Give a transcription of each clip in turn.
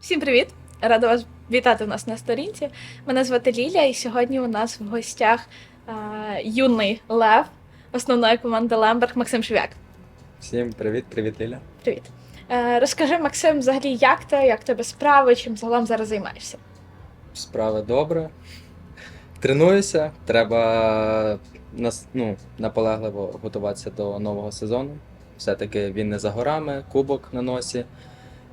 Всім привіт! Рада вас вітати у нас на сторінці. Мене звати Ліля, і сьогодні у нас в гостях е, юний лев основної команди Лемберг Максим Шевяк. Всім привіт, привіт, Ліля. Привіт. Е, розкажи, Максим, взагалі, як ти, як тебе справи, чим загалом зараз займаєшся? Справа добре. Тренуюся. Треба нас, ну, наполегливо готуватися до нового сезону. Все-таки він не за горами, кубок на носі.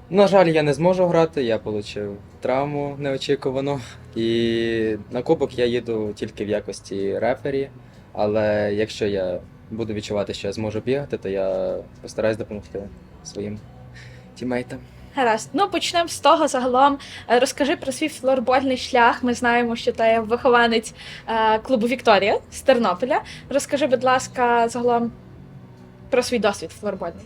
На жаль, я не зможу грати, я отримав травму неочікувану. І на кубок я їду тільки в якості рефері. Але якщо я буду відчувати, що я зможу бігати, то я постараюсь допомогти своїм тімейтам. Гаразд. Ну, почнемо з того загалом. Е, Розкажи про свій флорбольний шлях. Ми знаємо, що ти вихованець е, клубу Вікторія з Тернополя. Розкажи, будь ласка, загалом про свій досвід флорбольний.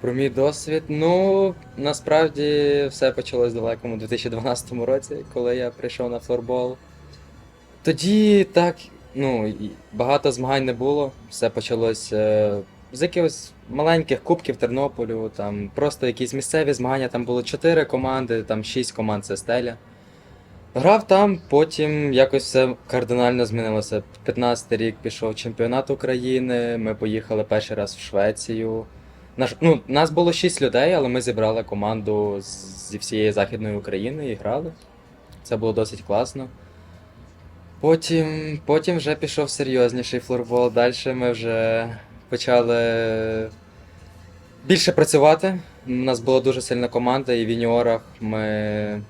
Про мій досвід. Ну, насправді все почалось далекому 2012 році, коли я прийшов на флорбол. Тоді так, ну, багато змагань не було. Все почалось е, з якихось маленьких кубків Тернополю, там просто якісь місцеві змагання, там було 4 команди, там 6 команд це стеля. Грав там, потім якось все кардинально змінилося. 15-й рік пішов чемпіонат України, ми поїхали перший раз в Швецію. Наш, ну, нас було 6 людей, але ми зібрали команду з- зі всієї Західної України і грали. Це було досить класно. Потім, потім вже пішов серйозніший флорбол. Далі ми вже почали більше працювати. У нас була дуже сильна команда, і в юніорах ми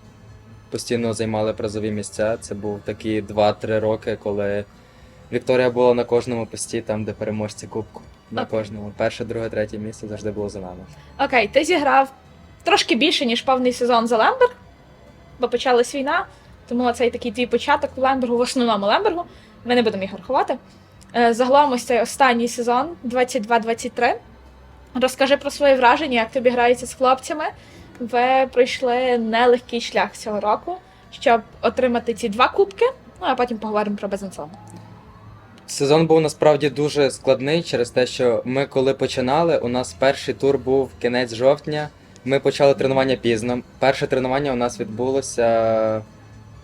постійно займали призові місця. Це був такі 2-3 роки, коли Вікторія була на кожному пості, там, де переможці кубку. На Окей. кожному. Перше, друге, третє місце завжди було за нами. Окей, ти зіграв трошки більше, ніж повний сезон за Лемберг, бо почалась війна, тому цей такий твій початок у Лембергу, в основному Лембергу. Ми не будемо їх рахувати. Е, Загалом ось цей останній сезон, 22-23. Розкажи про свої враження, як тобі грається з хлопцями. Ви пройшли нелегкий шлях цього року, щоб отримати ці два кубки. Ну а потім поговоримо про Безенсон. Сезон був насправді дуже складний через те, що ми коли починали, у нас перший тур був кінець жовтня. Ми почали тренування пізно. Перше тренування у нас відбулося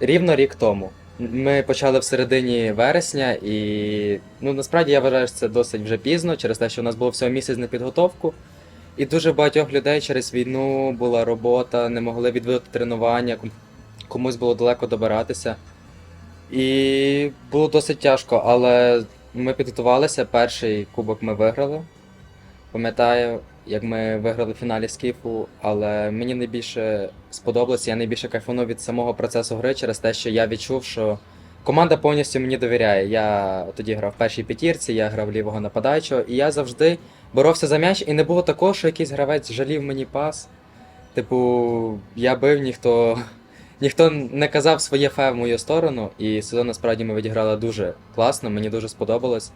рівно рік тому. Ми почали в середині вересня, і ну насправді я вважаю, що це досить вже пізно, через те, що у нас було всього місяць на підготовку. І дуже багатьох людей через війну була робота, не могли відвідати тренування, комусь було далеко добиратися. І було досить тяжко, але ми підготувалися. Перший кубок ми виграли. Пам'ятаю, як ми виграли в фіналі Скіфу, але мені найбільше сподобалося, я найбільше кайфанув від самого процесу гри через те, що я відчув, що команда повністю мені довіряє. Я тоді грав в першій п'ятірці, я грав лівого нападаючого, і я завжди боровся за м'яч, і не було такого, що якийсь гравець жалів мені пас. Типу, я бив, ніхто ніхто не казав своє фе в мою сторону, і сезон насправді ми відіграли дуже класно, мені дуже сподобалось.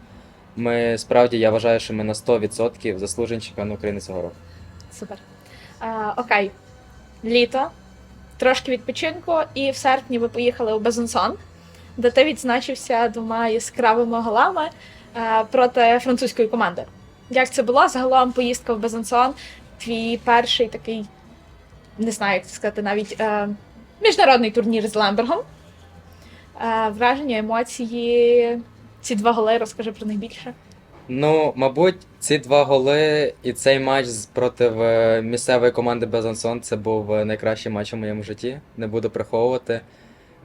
Ми справді, я вважаю, що ми на 100% заслужені чемпіон України цього року. Супер. А, окей. Літо, трошки відпочинку, і в серпні ви поїхали у Безенсон, де ти відзначився двома яскравими голами а, проти французької команди. Як це було? Загалом поїздка в Безенсон, твій перший такий, не знаю, як це сказати, навіть е, міжнародний турнір з Лембергом. Е, враження, емоції, ці два голи, розкажи про них більше. Ну, мабуть, ці два голи і цей матч проти е, місцевої команди Безансон це був е, найкращий матч у моєму житті. Не буду приховувати.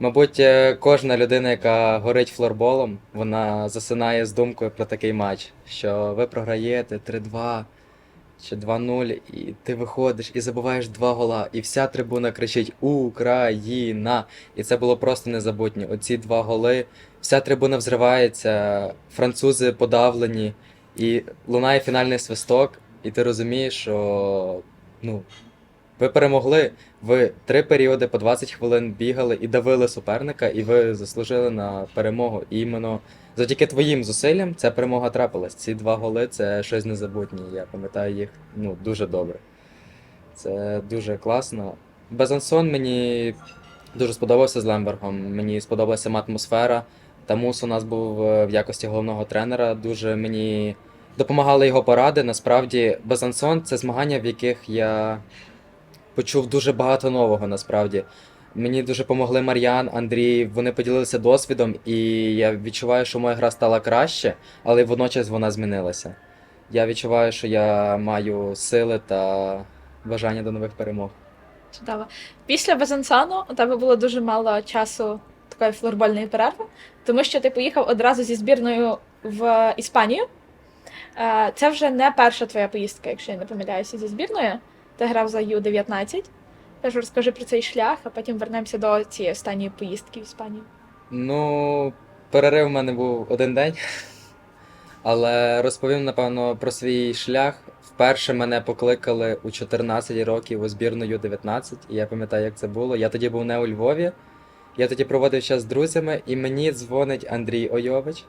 Мабуть, кожна людина, яка горить флорболом, вона засинає з думкою про такий матч, що ви програєте 3-2 чи 2-0, і ти виходиш і забуваєш два гола, і вся трибуна кричить Україна! І це було просто незабутньо. Оці два голи, вся трибуна взривається, французи подавлені, і лунає фінальний свисток, і ти розумієш, що ну, ви перемогли. Ви три періоди по 20 хвилин бігали і давили суперника, і ви заслужили на перемогу. Іменно завдяки твоїм зусиллям ця перемога трапилась. Ці два голи це щось незабутнє. Я пам'ятаю їх ну, дуже добре. Це дуже класно. Безансон мені дуже сподобався з Лембергом. Мені сподобалася атмосфера. Тамус у нас був е, в якості головного тренера. Дуже мені допомагали його поради. Насправді, Безансон це змагання, в яких я почув дуже багато нового насправді. Мені дуже помогли Мар'ян, Андрій, вони поділилися досвідом, і я відчуваю, що моя гра стала краще, але водночас вона змінилася. Я відчуваю, що я маю сили та бажання до нових перемог. Чудово. Після Безансану у тебе було дуже мало часу такої флорбольної перерви, тому що ти поїхав одразу зі збірною в Іспанію. Е, Це вже не перша твоя поїздка, якщо я не помиляюся, зі збірною. Ти грав за Ю-19. Теж розкажи про цей шлях, а потім вернемося до цієї останньої поїздки в Іспанію. Ну, перерив в мене був один день, але розповім, напевно, про свій шлях. Вперше мене покликали у 14 років у збірну Ю-19, і я пам'ятаю, як це було. Я тоді був не у Львові. Я тоді проводив час з друзями, і мені дзвонить Андрій Ойович,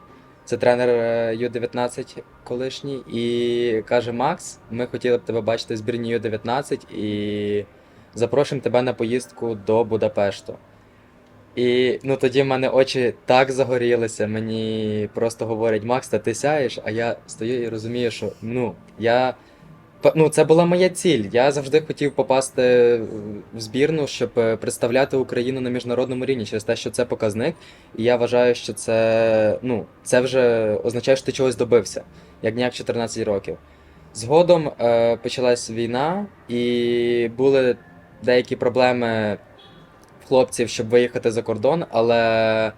це тренер е, Ю-19 колишній, і каже: Макс, ми хотіли б тебе бачити в збірні Ю-19 і запрошуємо тебе на поїздку до Будапешту. І ну тоді в мене очі так загорілися. Мені просто говорять, Макс, та ти сяєш, а я стою і розумію, що ну я. Ну, це була моя ціль. Я завжди хотів попасти в збірну, щоб е, представляти Україну на міжнародному рівні через те, що це показник. І я вважаю, що це, ну, це вже означає, що ти чогось добився, як ніяк 14 років. Згодом е, почалась війна, і були деякі проблеми хлопців, щоб виїхати за кордон, але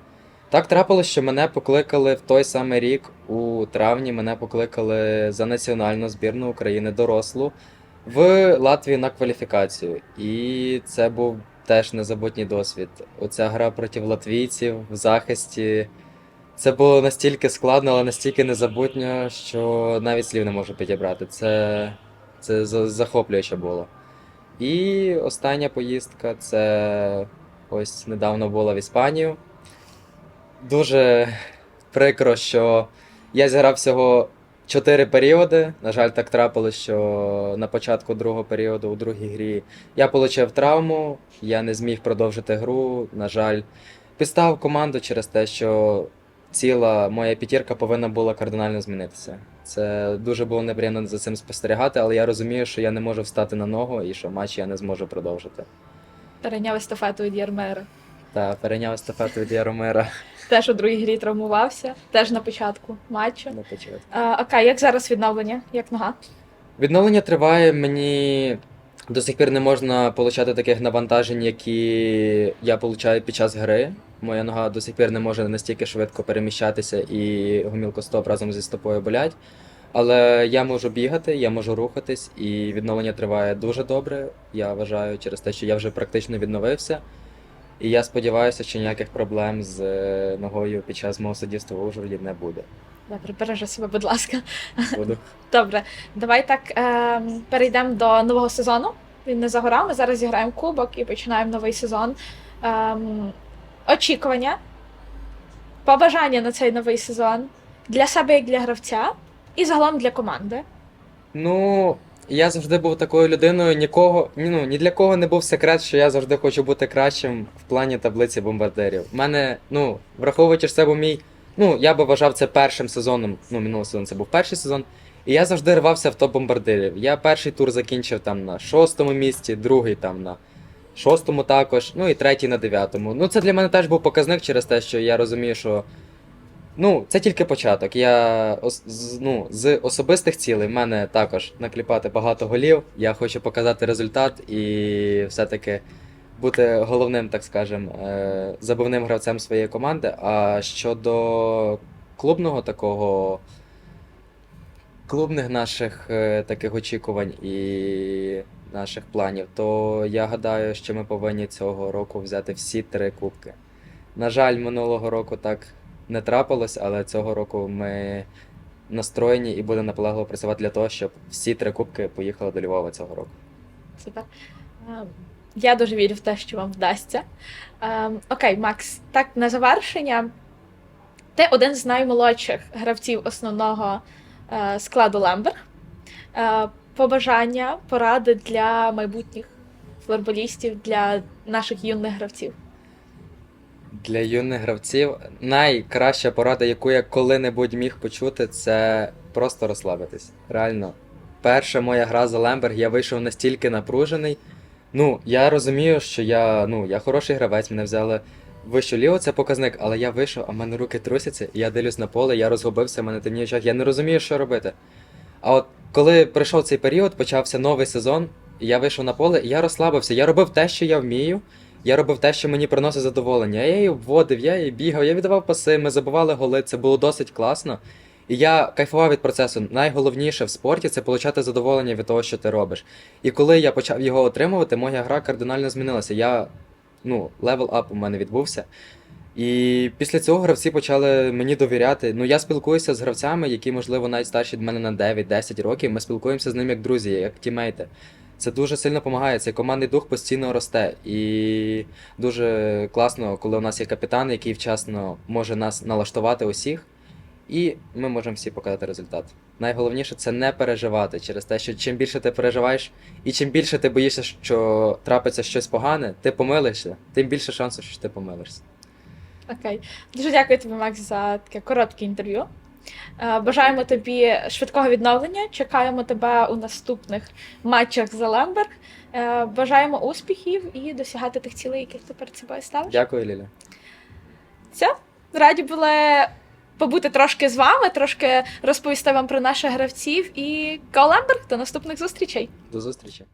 так трапилось, що мене покликали в той самий рік, у травні, мене покликали за національну збірну України дорослу в Латвію на кваліфікацію. І це був теж незабутній досвід. Оця гра проти латвійців в захисті. Це було настільки складно, але настільки незабутньо, що навіть слів не можу підібрати. Це, це захоплююче було. І остання поїздка це ось недавно була в Іспанію. Дуже прикро, що я зіграв всього 4 періоди. На жаль, так трапилось, що на початку другого періоду у другій грі я отримав травму, я не зміг продовжити гру. На жаль, підставив команду через те, що ціла моя п'ятірка повинна була кардинально змінитися. Це дуже було неприємно за цим спостерігати, але я розумію, що я не можу встати на ногу і що матч я не зможу продовжити. Перейняв естафету від Ярмера. Та перейняв естафету від Яромира Теж у другій грі травмувався, теж на початку матчу. на початку. Е, окей, як зараз відновлення? Як нога? Відновлення триває. Мені до сих пір не можна отримати таких навантажень, які я отримую під час гри. Моя нога до сих пір не може настільки швидко переміщатися і гомілкостоп разом зі стопою болять. Але я можу бігати, я можу рухатись, і відновлення триває дуже добре. Я вважаю через те, що я вже практично відновився. І я сподіваюся, що ніяких проблем з е, ногою під час мого суддівства в Ужгороді не буде. Добре, бережи себе, будь ласка. Буду. Добре, давай так е, перейдемо до нового сезону. Він не за горами. Зараз зіграємо кубок і починаємо новий сезон. Ем, очікування, побажання на цей новий сезон для себе як для гравця, і загалом для команди. Ну, я завжди був такою людиною, нікого, ні, ну, ні для кого не був секрет, що я завжди хочу бути кращим в плані таблиці бомбардирів. У мене, ну, враховуючи, що це був мій. Ну, я би вважав це першим сезоном. Ну, минулого сезону це був перший сезон. І я завжди рвався в топ бомбардирів. Я перший тур закінчив там на шостому місці, другий там на шостому також, ну і третій на дев'ятому. Ну, це для мене теж був показник через те, що я розумію, що Ну, це тільки початок. Я ну, з особистих цілей в мене також накліпати багато голів. Я хочу показати результат і все-таки бути головним, так скажем, е, забивним гравцем своєї команди. А щодо клубного такого, клубних наших е, таких очікувань і наших планів, то я гадаю, що ми повинні цього року взяти всі три кубки. На жаль, минулого року так не трапилось, але цього року ми настроєні і будемо наполегливо працювати для того, щоб всі три кубки поїхали до Львова цього року. Супер. Я дуже вірю в те, що вам вдасться. Ем, окей, Макс, так на завершення. Ти один з наймолодших гравців основного е, складу Лемберг. Е, побажання, поради для майбутніх флорболістів, для наших юних гравців. Для юних гравців найкраща порада, яку я коли-небудь міг почути, це просто розслабитись. Реально. Перша моя гра за Лемберг, я вийшов настільки напружений, Ну, я розумію, що я, ну, я хороший гравець, мене взяли в вищу лігу, це показник, але я вийшов, а в мене руки трусяться, і я дивлюсь на поле, я розгубився, в мене темніє очах, я не розумію, що робити. А от коли прийшов цей період, почався новий сезон, і я вийшов на поле, і я розслабився. Я робив те, що я вмію. Я робив те, що мені приносить задоволення. Я її вводив, я її бігав, я віддавав паси, ми забивали голи, це було досить класно. І я кайфував від процесу. Найголовніше в спорті це отримати задоволення від того, що ти робиш. І коли я почав його отримувати, моя гра кардинально змінилася. Я, ну, левел ап у мене відбувся. І після цього гравці почали мені довіряти. Ну, я спілкуюся з гравцями, які, можливо, навіть старші від мене на 9-10 років. Ми спілкуємося з ними як друзі, як тімейти. Це дуже сильно допомагає. Цей командний дух постійно росте. І дуже класно, коли у нас є капітан, який вчасно може нас налаштувати усіх, і ми можемо всі показати результат. Найголовніше це не переживати через те, що чим більше ти переживаєш, і чим більше ти боїшся, що трапиться щось погане, ти помилишся, тим більше шансів, що ти помилишся. Окей. Дуже дякую тобі, Макс, за таке коротке інтерв'ю. Е, Бажаємо тобі швидкого відновлення. Чекаємо тебе у наступних матчах за Лемберг. Е, Бажаємо успіхів і досягати тих цілей, яких ти перед собою ставиш. Дякую, Ліля. Все. Раді були побути трошки з вами, трошки розповісти вам про наших гравців і Go До наступних зустрічей. До зустрічі.